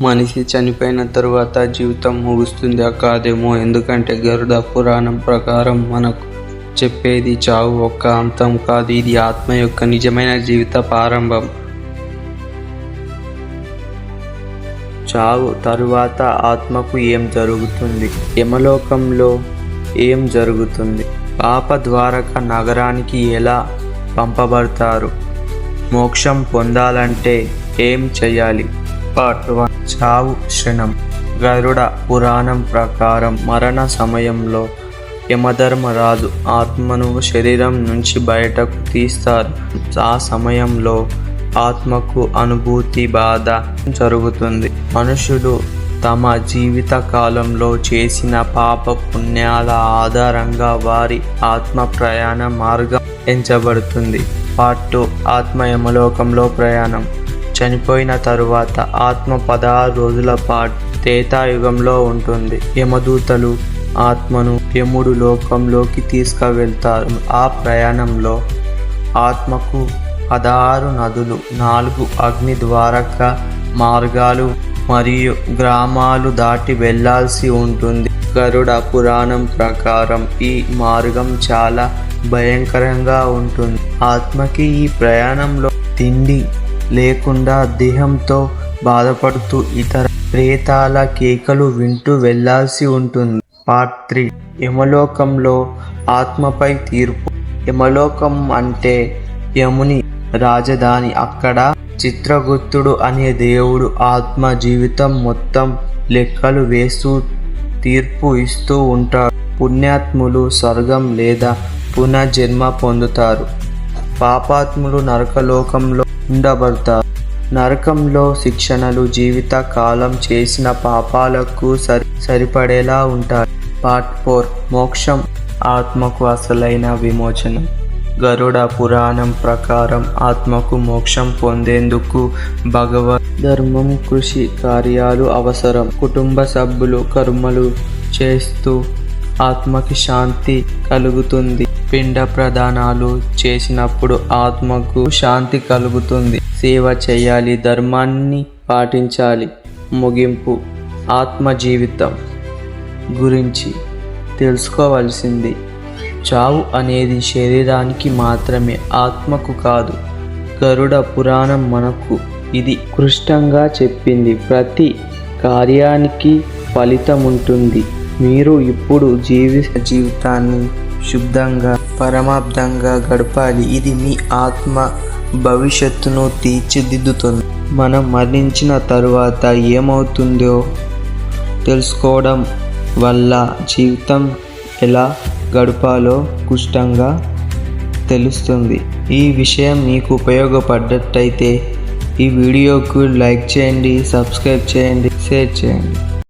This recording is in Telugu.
మనిషి చనిపోయిన తరువాత జీవితం ముగుస్తుందా కాదేమో ఎందుకంటే గరుడ పురాణం ప్రకారం మనకు చెప్పేది చావు ఒక్క అంతం కాదు. ఇది ఆత్మ యొక్క నిజమైన జీవిత ప్రారంభం. చావు తరువాత ఆత్మకు ఏం జరుగుతుంది? యమలోకంలో ఏం జరుగుతుంది? పాప ద్వారక నగరానికి ఎలా పంపబడతారు? మోక్షం పొందాలంటే ఏం చేయాలి? Part one. చావు క్షణం. గరుడ పురాణం ప్రకారం మరణ సమయంలో యమధర్మరాజు ఆత్మను శరీరం నుంచి బయటకు తీస్తారు. ఆ సమయంలో ఆత్మకు అనుభూతి బాధ జరుగుతుంది. మనుషులు తమ జీవిత కాలంలో చేసిన పాప పుణ్యాల ఆధారంగా వారి ఆత్మ ప్రయాణ మార్గం ఎంచబడుతుంది. పార్ట్ టూ ఆత్మ యమలోకంలో ప్రయాణం. చనిపోయిన తరువాత ఆత్మ పదహారు రోజుల పాటు త్రేతాయుగంలో ఉంటుంది. యమదూతలు ఆత్మను యముడు లోకంలోకి తీసుకువెళ్తారు. ఆ ప్రయాణంలో ఆత్మకు పదహారు నదులు నాలుగు అగ్ని ద్వారక మార్గాలు మరియు గ్రామాలు దాటి వెళ్ళాల్సి ఉంటుంది. గరుడ పురాణం ప్రకారం ఈ మార్గం చాలా భయంకరంగా ఉంటుంది. ఆత్మకి ఈ ప్రయాణంలో తిండి లేకుండా దేహంతో బాధపడుతూ ఇతర ప్రేతాల కేకలు వింటూ వెళ్ళాల్సి ఉంటుంది. Part three. యమలోకంలో ఆత్మపై తీర్పు. యమలోకం అంటే యముని రాజధాని. అక్కడ చిత్రగుప్తుడు అనే దేవుడు ఆత్మ జీవితం మొత్తం లెక్కలు వేస్తూ తీర్పు ఇస్తూ ఉంటాడు. పుణ్యాత్ములు స్వర్గం లేదా పునర్జన్మ పొందుతారు. పాపాత్ములు నరకలోకంలో ఉండబడతారు నరకంలో శిక్షణలు జీవిత కాలం చేసిన పాపాలకు సరి సరిపడేలా ఉంటాయి. పార్ట్ ఫోర్ మోక్షం ఆత్మకు అసలైన విమోచనం. గరుడ పురాణం ప్రకారం ఆత్మకు మోక్షం పొందేందుకు భగవద్ ధర్మం కృషి కార్యాలు అవసరం. కుటుంబ సభ్యులు కర్మలు చేస్తూ ఆత్మకి శాంతి కలుగుతుంది. పిండ ప్రదానాలు చేసినప్పుడు ఆత్మకు శాంతి కలుగుతుంది. సేవ చేయాలి ధర్మాన్ని పాటించాలి. ముగింపు ఆత్మ జీవితం గురించి తెలుసుకోవలసింది. చావు అనేది శరీరానికి మాత్రమే ఆత్మకు కాదు. గరుడ పురాణం మనకు ఇది కృష్టంగా చెప్పింది. ప్రతి కార్యానికి ఫలితం ఉంటుంది మీరు ఇప్పుడు జీవి జీవితాన్ని శుద్ధంగా పరమార్థంగా గడపాలి. ఇది మీ ఆత్మ భవిష్యత్తును తీర్చిదిద్దుతుంది. మనం మరణించిన తరువాత ఏమవుతుందో తెలుసుకోవడం వల్ల జీవితం ఎలా గడపాలో కుష్టంగా తెలుస్తుంది. ఈ విషయం మీకు ఉపయోగపడ్డట్టయితే ఈ వీడియోకు లైక్ చేయండి సబ్స్క్రైబ్ చేయండి షేర్ చేయండి.